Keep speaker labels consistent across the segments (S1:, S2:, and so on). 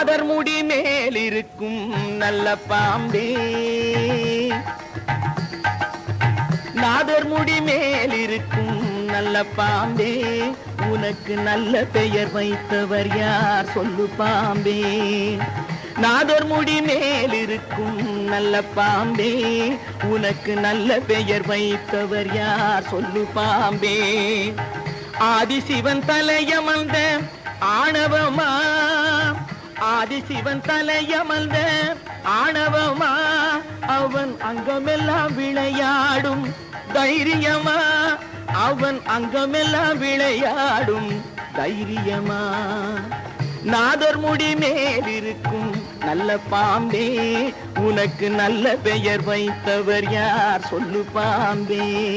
S1: மாதர் முடி மேல் இருக்கும் நல்ல பாம்பே. நாதர் முடி மேல் இருக்கும் நல்ல பாம்பே. உனக்கு நல்ல பெயர் வைத்தவர் யார் சொல்லு பாம்பே. நாதர் முடி மேல் இருக்கும் நல்ல பாம்பே. உனக்கு நல்ல பெயர் வைத்தவர் யார் சொல்லு பாம்பே. ஆதிசிவன் தலையமர்ந்த ஆணவமா ஆதிசிவன் தலையமல்ந்த ஆணவமா அவன் அங்கமெல்லாம் விளையாடும். தைரியமா அவன் அங்கமெல்லாம் விளையாடும். தைரியமா நாதர் முடி மேல் இருக்கும் நல்ல பாம்பே உனக்கு நல்ல பெயர் வைத்தவர் யார்? சொல்லு பாம்பே.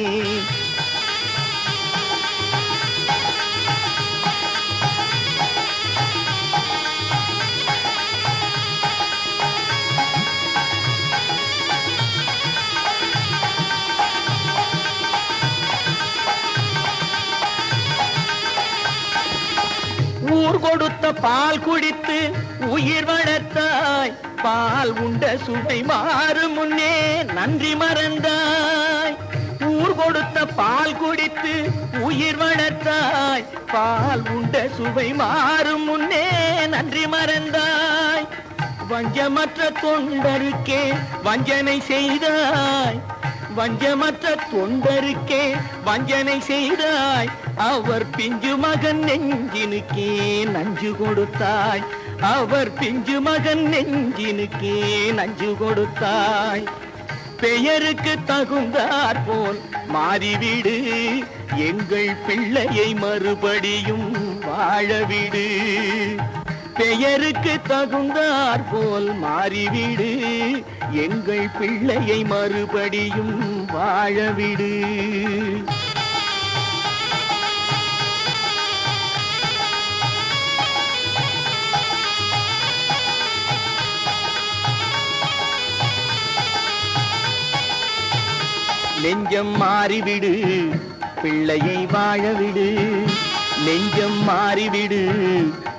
S1: ஊர் கொடுத்த பால் குடித்து உயிர் வளர்த்தாய். பால் உண்ட சுவை மாறும் முன்னே நன்றி மறந்தாய். ஊர் கொடுத்த பால் குடித்து உயிர் வளர்த்தாய். பால் உண்ட சுவை மாறும் முன்னே நன்றி மறந்தாய். வஞ்சமற்ற தொண்டருக்கே வஞ்சனை செய்தாய். வஞ்சமற்ற தொண்டருக்கே வஞ்சனை செய்தாய். அவர் பிஞ்சு மகன் நெஞ்சினுக்கே நஞ்சு கொடுத்தாய். அவர் பிஞ்சு மகன் நெஞ்சினுக்கே நஞ்சு கொடுத்தாய். பெயருக்கு தகுந்தார் போல் மாறிவிடு எங்கள் பிள்ளையை மறுபடியும் வாழவிடு பெயருக்கு தகுந்தார் போல் மாறிவிடு. எங்கள் பிள்ளையை மறுபடியும் வாழவிடு. நெஞ்சம் மாறிவிடு பிள்ளையை வாழவிடு. நெஞ்சம் மாறிவிடு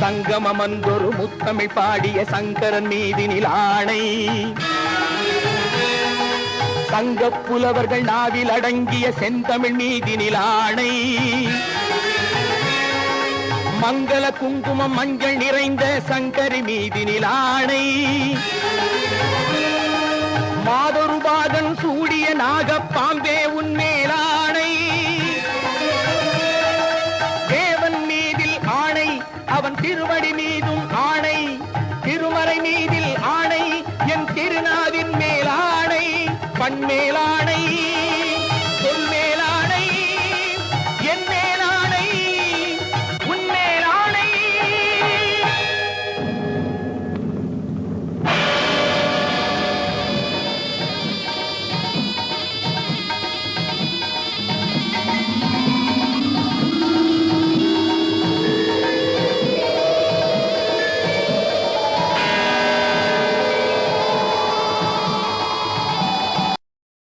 S1: சங்கமமந்தொரு முத்தமிழ் பாடிய சங்கரன் மீதினில் ஆணை சங்கப் புலவர்கள் நாவில் அடங்கிய செந்தமிழ் மீதினில் ஆணை மங்கள குங்குமம் மஞ்சள் நிறைந்த சங்கரி மீதினில் ஆணை மாதொரு பாகன் சூடிய நாகப்பாம்பே அவன் திருவடி மீதும் ஆணை திருமறை மீதில் ஆணை என் திருநாவின் மேலாணை பண்மேலாணை